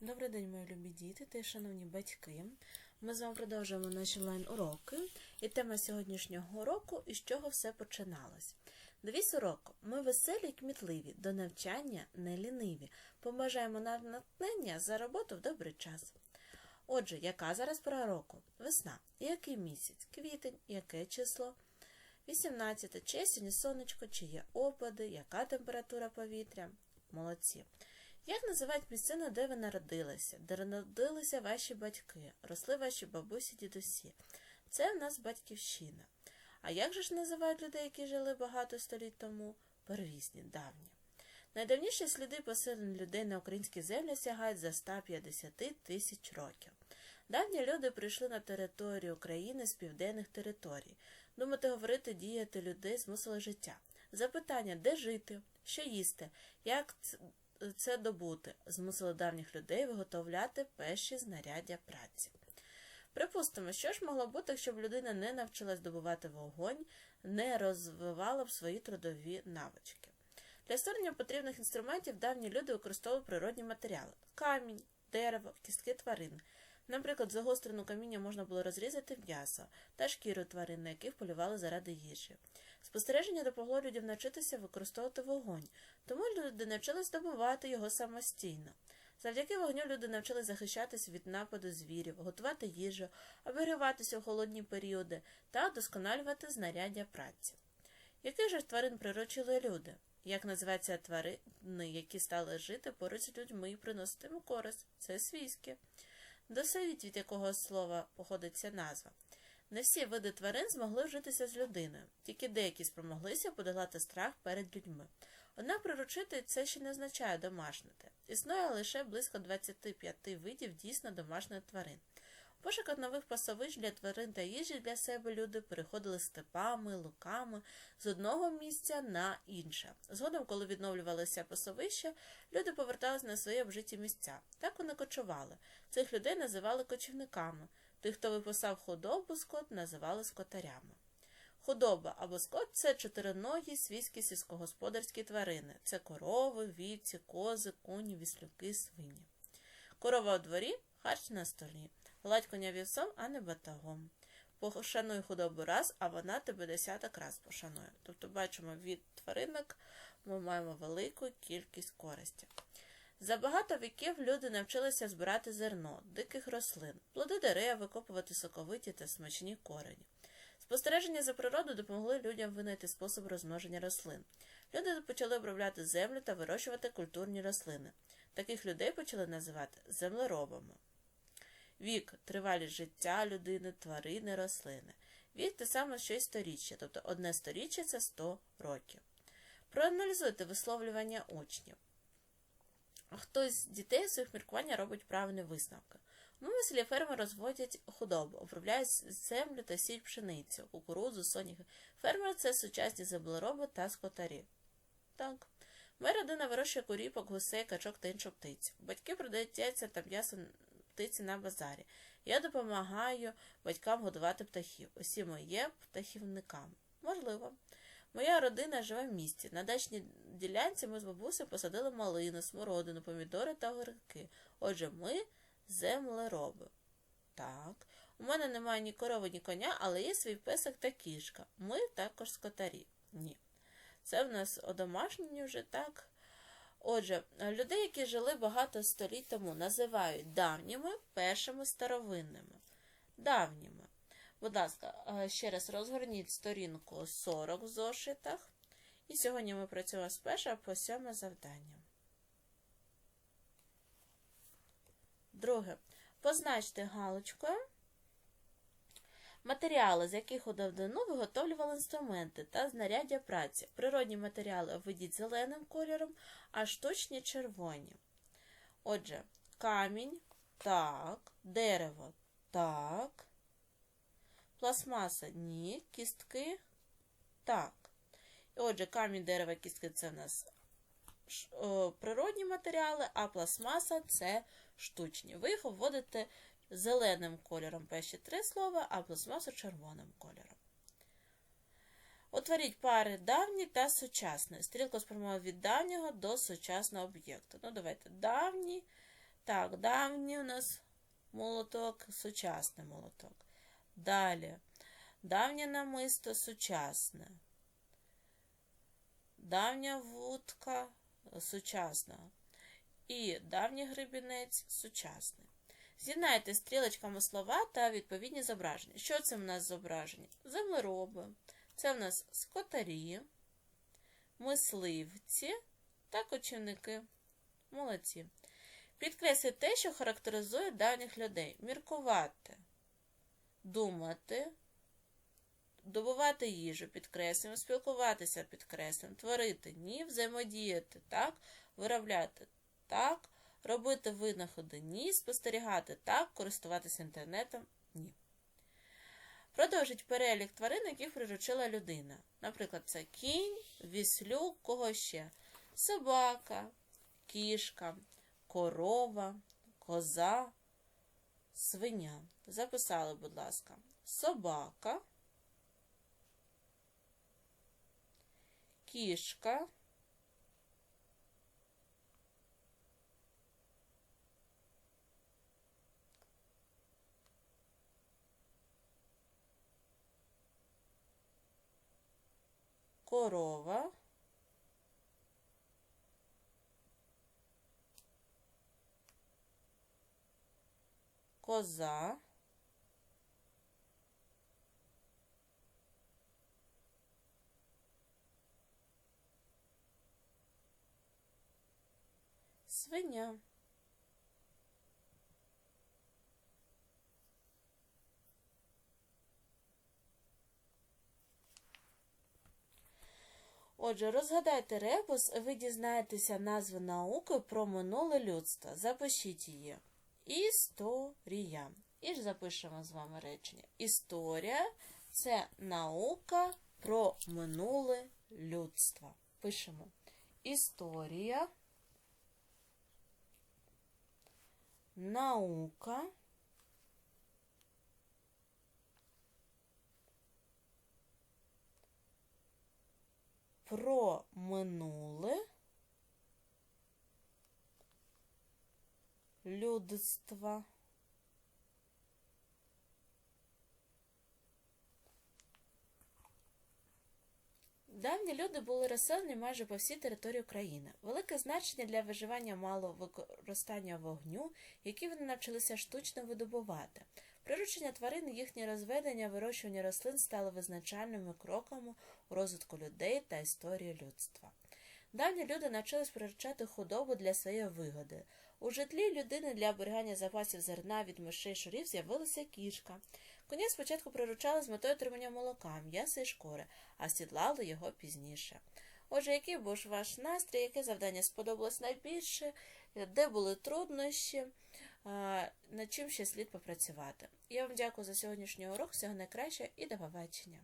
Добрий день, мої любі діти та шановні батьки. Ми з вами продовжуємо наші онлайн-уроки. І тема сьогоднішнього уроку із чого все починалось. Девіз уроку. Ми веселі й кмітливі, до навчання не ліниві. Побажаємо нам натхнення за роботу в добрий час. Отже, яка зараз пора року? Весна. Який місяць? Квітень, яке число? 18. Чи сьогодні сонечко, чи є опади, яка температура повітря? Молодці. Як називають місцину, де ви народилися, де народилися ваші батьки, росли ваші бабусі, дідусі? Це в нас батьківщина. А як же ж називають людей, які жили багато століть тому? Первісні, давні. Найдавніші сліди поселень людей на українській землі сягають за 150 тисяч років. Давні люди прийшли на територію України з південних територій. Думати, говорити, діяти людей змусило життя. Запитання, де жити, що їсти, як це добути, змусили давніх людей виготовляти перші знаряддя праці. Припустимо, що ж могло бути, якщо б людина не навчилась добувати вогонь, не розвивала б свої трудові навички. Для створення потрібних інструментів давні люди використовували природні матеріали камінь, дерево, кістки тварин. Наприклад, загострену каміння можна було розрізати м'ясо та шкіру тварин, на яких полювали заради їжі. Спостереження допомогло людям навчитися використовувати вогонь, тому люди навчились добувати його самостійно. Завдяки вогню люди навчились захищатися від нападу звірів, готувати їжу, обігріватися у холодні періоди та вдосконалювати знаряддя праці. Яких же тварин приручили люди? Як називаються тварини, які стали жити поруч з людьми і приносити їм користь? Це свійські. Досвід, від якого слова походить ця назва. Не всі види тварин змогли вжитися з людиною, тільки деякі спромоглися подолати страх перед людьми. Однак приручити це ще не означає домашнити. Існує лише близько 25 видів дійсно домашніх тварин. У нових пасовищ для тварин та їжі для себе люди переходили степами, луками з одного місця на інше. Згодом, коли відновлювалися пасовища, люди поверталися на свої обжиті місця. Так вони кочували. Цих людей називали кочівниками. Тих, хто випасав худобу скот, називали скотарями. Худоба або скот це чотириногі свійські сільськогосподарські тварини. Це корови, вівці, кози, коні, віслюки, свині. Корова у дворі харч на столі. Гладь коня вівцом, а не батагом. Пошануй худобу раз, а вона тебе десяток раз пошанує. Тобто, бачимо, від тваринок ми маємо велику кількість користі. За багато віків люди навчилися збирати зерно, диких рослин, плоди дерев, викопувати соковиті та смачні корені. Спостереження за природу допомогли людям винайти спосіб розмноження рослин. Люди почали обробляти землю та вирощувати культурні рослини. Таких людей почали називати землеробами. Вік тривалість життя людини, тварини, рослини. Вік те саме, що й сторіччя, тобто одне сторіччя це 100 років. Проаналізуйте висловлювання учнів. Хтось з дітей у своїх міркування робить правильні висновки. Селі фермери розводять худобу, обробляють землю та сіють пшеницю, кукурудзу, соняхи. Фермери це сучасні землероби та скотарі. Так. Моя родина вирощує куріпок, гусей, качок та іншу птицю. Батьки продають яйця та м'ясо птиці на базарі. Я допомагаю батькам годувати птахів. Усі ми є птахівниками. Можливо. Моя родина живе в місті. На дачній ділянці ми з бабусею посадили малину, смородину, помідори та огірки. Отже, ми землероби. Так. У мене немає ні корови, ні коня, але є свій песик та кішка. Ми також скотарі. Ні. Це в нас одомашнені вже так. Отже, людей, які жили багато століть тому, називають давніми, першими старовинними. Давніми. Будь ласка, ще раз розгорніть сторінку 40 в зошитах. І сьогодні ми працюємо з першого по сьоме завдання. Друге. Позначте галочкою матеріали, з яких у давнину виготовлювали інструменти та знаряддя праці. Природні матеріали обведіть зеленим кольором, а штучні червоні. Отже, камінь так, дерево так, пластмаса ні, кістки так. Отже, камінь, дерево, кістки це в нас природні матеріали, а пластмаса це штучні. Ви їх вводите зеленим кольором перші три слова, а пластмасу червоним кольором. Утворіть пари давні та сучасні. Стрілка спрямована від давнього до сучасного об'єкту. Ну, давайте давні Так, давній у нас молоток, сучасний молоток. Далі. Давнє намисто сучасне. Давня вудка сучасна. І давній гребінець сучасний. З'єднайте стрілочками слова та відповідні зображення. Що це в нас зображення? Землероби. Це в нас скотарі, мисливці та кочівники. Молодці. Підкресліть те, що характеризує давніх людей. Міркувати, думати, добувати їжу, підкреслюємо, спілкуватися підкреслюємо, творити, ні, взаємодіяти, так, виробляти, так, робити винаходи, ні, спостерігати, так, користуватися інтернетом, ні. Продовжить перелік тварин, яких приручила людина. Наприклад, це кінь, віслюк, кого ще? Собака, кішка, корова, коза, свиня. Записали, будь ласка, собака, кішка, корова, коза, свиня. Отже, розгадайте ребус, ви дізнаєтеся назви науки про минуле людство. Запишіть її. Історія. І ж запишемо з вами речення. Історія це наука про минуле людство. Пишемо. Історія. Наука. Про минуле людства. Давні люди були розселені майже по всій території України. Велике значення для виживання мало використання вогню, які вони навчилися штучно видобувати. Приручення тварин, їхнє розведення, вирощування рослин стали визначальними кроками у розвитку людей та історії людства. Давні люди навчились приручати худобу для своєї вигоди. У житлі людини для оберігання запасів зерна від мишей шурів з'явилася кішка. Коня спочатку приручали з метою отримання молока, м'яса і шкури, а сідлали його пізніше. Отже, який був ваш настрій, яке завдання сподобалось найбільше, де були труднощі, над чим ще слід попрацювати. Я вам дякую за сьогоднішній урок, всього найкраще і до побачення!